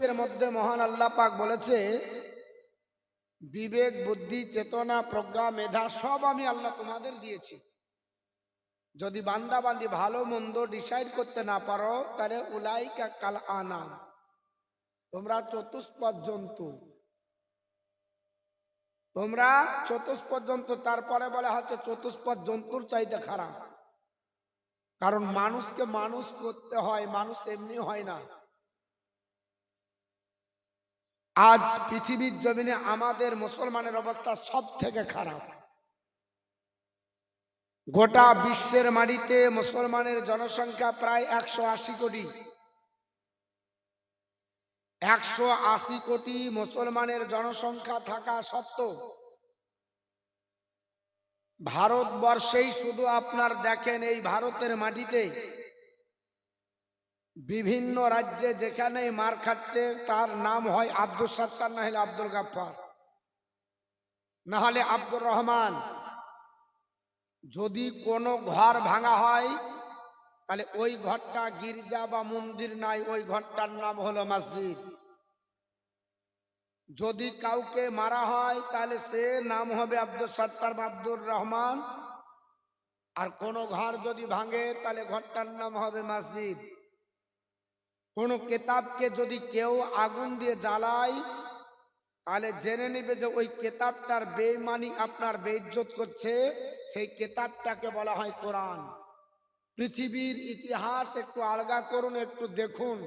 এর মধ্যে মহান আল্লাহ পাক বলেছে, বিবেক, বুদ্ধি, চেতনা, প্রজ্ঞা, মেধা সব আমি আল্লাহ তোমাদের দিয়েছি। যদি বান্দা বান্দি ভালো মন্দ ডিসাইড করতে না পারো, তাহলে উলাইকা কাল আনাম তোমরা চতুষ্পদ জন্তু। তোমরা চতুষ্পদ জন্তু, তারপরে বলা হচ্ছে চতুষ্পদ জন্তুর চাইতে খারাপ। কারণ মানুষকে মানুষ করতে হয়, মানুষ এমনি হয় না। আজ পৃথিবীর জমিনে আমাদের মুসলমানের অবস্থা সব থেকে খারাপ। গোটা বিশ্বের মাটিতে মুসলমানের জনসংখ্যা প্রায় একশো আশি কোটি। একশো আশি কোটি মুসলমানের জনসংখ্যা থাকা সত্ত্বেও ভারতবর্ষেই শুধু আপনার দেখেন এই ভারতের মাটিতে বিভিন্ন রাজ্যে যেখানে মার খাচ্ছে, তার নাম হয় আব্দুল সত্তার, না হলে আব্দুল গাফার না হলে আব্দুর রহমান। যদি কোনো ঘর ভাঙা হয়, তাহলে ওই ঘরটা গির্জা বা মন্দির নাই, ওই ঘরটার নাম হলো মসজিদ। যদি কাউকে মারা হয়, তাহলে সে নাম হবে আব্দুল সত্তার বা আব্দুর রহমান। আর কোনো ঘর যদি ভাঙে, তাহলে ঘরটার নাম হবে মসজিদ। কোন কেতাবকে যদি কেউ আগুন দিয়ে জ্বালায়, তাহলে জেনে নিবে যে ওই কেতাবটার বেমানি আপনার বেইজ্জত করছে। সেই কেতাবটাকে বলা হয় কোরআন। পৃথিবীর ইতিহাস একটু আলগা করুন, একটু দেখুন।